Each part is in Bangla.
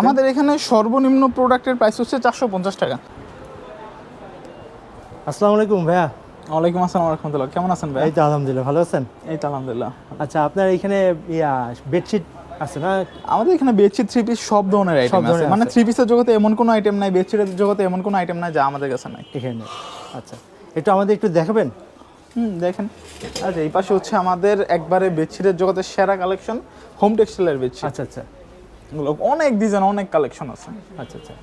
আমাদের এখানে সর্বনিম্ন প্রোডাক্টের প্রাইস হচ্ছে চারশো পঞ্চাশ টাকা। আসসালামু আলাইকুম ভাইয়া। ওয়ালাইকুম আসসালাম রহমতুল্লাহ। কেমন আছেন ভাই এই তো আলহামদুলিল্লাহ ভালো আছেন? এই তো আলহামদুলিল্লাহ। আচ্ছা আপনার এখানে ইয়া বেডশিট আছে না? আমাদের এখানে বেডশিট থ্রি পিস সব ধরনের আইটেম আছে। মানে। থ্রি পিসের জগতে এমন কোনো আইটেম নাই বেডশিটের জগতে এমন কোনো আইটেম নাই যা আমাদের কাছে নাই। এখানে আচ্ছা একটু আমাদের একটু দেখাবেন? হুম দেখেন। আচ্ছা এই পাশে হচ্ছে আমাদের একবারে বেডশিটের জগতে সেরা কালেকশন হোম টেক্সটাইলের বেডশিট আচ্ছা আচ্ছা। অনেক ডিজাইন অনেক কালেকশন আছে। আচ্ছা আচ্ছা।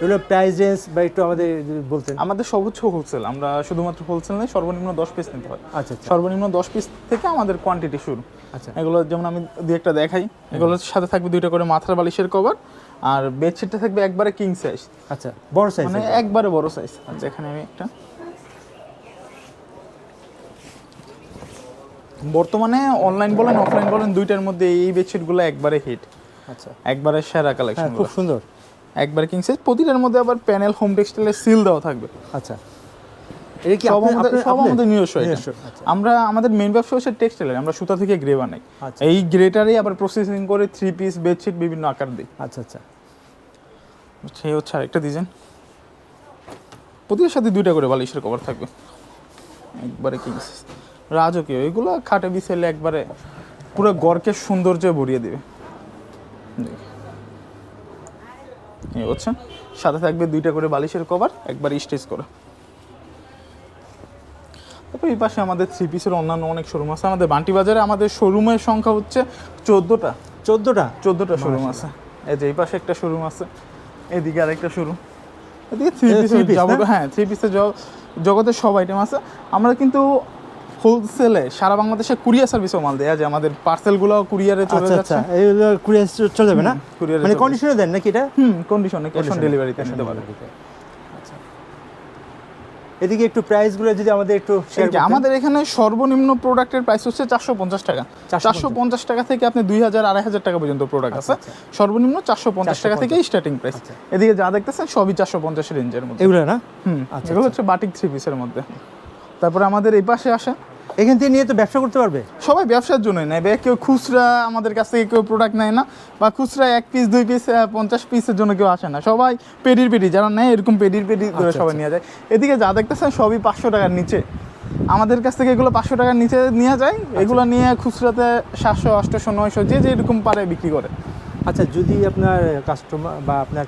এগুলো প্রাইস রেঞ্জ বা একটু আমাদের বলতেন। আমাদের সর্বোচ্চ হোলসেল আমরা শুধুমাত্র হোলসেল নয় সর্বনিম্ন দশ পিস নিতে হয়। আচ্ছা আচ্ছা। সর্বনিম্ন দশ পিস থেকে আমাদের কোয়ান্টিটি শুরু। আচ্ছা। এগুলো যেমন আমি দুই একটা দেখাই এগুলোর সাথে থাকবে দুইটা করে মাথার বালিশের কভার আর বেডশিটটা থাকবে একবারে কিং সাইজ আচ্ছা বড় সাইজ মানে একবারে বড় সাইজ আচ্ছা এখানে আমি একটা বর্তমানে অনলাইন বলেন অফলাইন বলেন দুইটার মধ্যে এই বেডশিটগুলো একবারে হিট আচ্ছা। একবারে সেরা হ্যাঁ কালেকশন খুব সুন্দর। একবারে কিং সাইজ প্রতিটার মধ্যে আবার প্যানেল হোম টেক্সটাইলের সিল দেওয়া থাকবে। আচ্ছা। এটা কি সব আমাদের সব আমাদের নিজস্ব আচ্ছা। আমরা আমাদের মেন ব্যবসা হচ্ছে টেক্সটাইলের আমরা সুতা থেকে গ্রে বানাই। আচ্ছা। এই গ্রেটারই আবার প্রসেসিং করে থ্রি পিস বেডশিট বিভিন্ন আকার দিই। আচ্ছা আচ্ছা। সেই হচ্ছে আরেকটা ডিজাইন প্রতিটার সাথে দুইটা করে বালিশের কভার থাকবে। একবারে কিংস রাজকীয় এগুলো খাটে বিছাইলে একবারে পুরো গড়কে সৌন্দর্য ভরিয়ে দেবে। হচ্ছে। সাথে থাকবে দুইটা করে বালিশের কভার একবার স্টেজ করে। তারপর এই পাশে আমাদের থ্রি পিসের অন্যান্য অনেক শোরুম আছে। আমাদের বান্টি বাজারে আমাদের শোরুমের সংখ্যা হচ্ছে চোদ্দোটা। চোদ্দোটা? চোদ্দোটা শোরুম আছে। এই যে এই পাশে একটা শোরুম আছে। এদিকে আরেকটা শোরুম এদিকে থ্রি পিসের হ্যাঁ থ্রি পিসের জগতের সব আইটেম আছে। আমরা কিন্তু হোলসেলে সারা বাংলাদেশে কুরিয়ার সার্ভিসও মাল দেয়া। যে আমাদের পার্সেলগুলো কুরিয়ারে চলে আচ্ছা যাচ্ছে। আচ্ছা এইগুলো কুরিয়ার চলে যাবে না? কুরিয়ারে মানে কন্ডিশনে দেন নাকি এটা? হুম কন্ডিশনে ক্যাশ অন ডেলিভারিতে নিতে পারে। delivery তে। আচ্ছা। এদিকে একটু প্রাইসগুলো যদি আমাদের একটু শেয়ার আমাদের এখানে সর্বনিম্ন প্রোডাক্টের প্রাইস হচ্ছে চারশো পঞ্চাশ টাকা। চারশো পঞ্চাশ। টাকা থেকে আপনি দুই হাজার আড়াই হাজার টাকা পর্যন্ত প্রোডাক্ট আছে। সর্বনিম্ন চারশো পঞ্চাশ টাকা থেকে স্টার্টিং প্রাইস এদিকে যা দেখতেছেন সবই চারশো পঞ্চাশ রেঞ্জের মধ্যে। এগুলো না? হুম আচ্ছা, এগুলো হচ্ছে বাটিক থ্রি পিসের মধ্যে। তারপরে আমাদের এই পাশে আসে এখান থেকে নিয়ে তো ব্যবসা করতে পারবে? সবাই ব্যবসার জন্যই নেয় বে- কেউ খুচরা আমাদের কাছ থেকে কেউ প্রোডাক্ট নেয় না বা খুচরা এক পিস দুই পিস পঞ্চাশ পিসের জন্য কেউ আসে না। সবাই পেডির পেডি যারা নেয় এরকম পেডির পেডি ধরে আচ্ছা, সবাই নিয়ে যায়। এদিকে যা দেখতেছেন সবই পাঁচশো টাকার নিচে। আমাদের কাছ থেকে এগুলো পাঁচশো টাকার নিচে নিয়ে যায়। আচ্ছা। এগুলো নিয়ে খুচরাতে সাতশো আটশোশো নয়শো যে যে এরকম পারে বিক্রি করে। আচ্ছা যদি আপনার কাস্টমার বা আপনার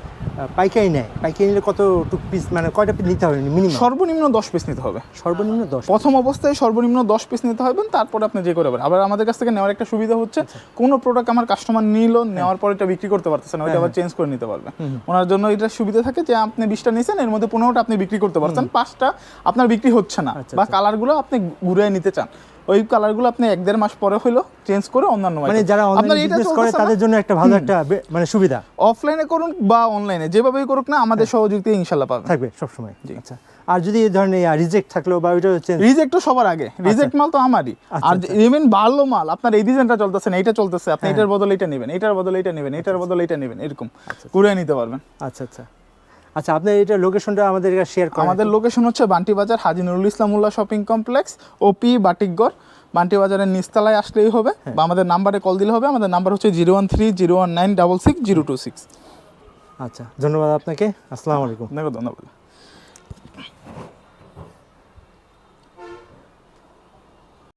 পাইকারি নেয়। পাইকারি নিলে কত টুক পিস মানে কয়টা পিস নিতে হবে মিনিমাম সর্বনিম্ন দশ পিস নিতে হবে। সর্বনিম্ন দশ প্রথম অবস্থায় সর্বনিম্ন দশ পিস নিতে হবে তারপরে আপনি যে করে আবার আমাদের কাছ থেকে নেওয়ার একটা সুবিধা হচ্ছে আচ্ছা। কোনো প্রোডাক্ট আমার কাস্টমার নিল নেওয়ার পরে এটা বিক্রি করতে পারতেছে না ওইটা হ্যাঁ, আবার চেঞ্জ করে নিতে পারবে। ওনার জন্য এটা সুবিধা থাকে যে আপনি বিশটা নিয়েছেন এর মধ্যে পনেরোটা আপনি বিক্রি করতে পারছেন পাঁচটা আপনার বিক্রি হচ্ছে না আচ্ছা, বা আচ্ছা। কালারগুলো আপনি ঘুরে নিতে চান। ওই কালারগুলো আপনি এক দেড় মাস পরে হইল চেঞ্জ করে অন্যান্য মানে যারা অনলাইন বিজনেস করে তাদের জন্য একটা ভালো একটা মানে সুবিধা। অফলাইনে করুন বা অনলাইনে যেভাবেই করুক না আমাদের সহযোগিতা ইনশাল্লাহ পাবে থাকবে সবসময়। আচ্ছা। আর যদি এই ধরনের রিজেক্ট থাকলেও বা ওইটা হচ্ছে তো সবার আগে। রিজেক্ট মাল তো আমারই। আচ্ছা, আর ইভেন ভালো মাল আপনার এই ডিজাইনটা চলতেছে না এটা চলতেছে আপনি হ্যাঁ। এটার বদলে এটা নেবেন এটার বদলে এটা নেবেন এটার বদলে এটা নেবেন এরকম। ঘুরে নিতে পারবেন। আচ্ছা আচ্ছা। আচ্ছা আপনি এটা লোকেশনটা আমাদের শেয়ার করুন আমাদের লোকেশন হচ্ছে Banti Bazar Haji Nurul Islamullah shopping complex OP Batikgarh. Banti বাজারের নিচতলায় আসলেই হবে হ্যাঁ। বা আমাদের নাম্বারে কল দিলে হবে আমাদের নাম্বার হচ্ছে zero one three zero one nine double six zero two six আচ্ছা ধন্যবাদ আপনাকে। আসসালামু আলাইকুম। ধন্যবাদ।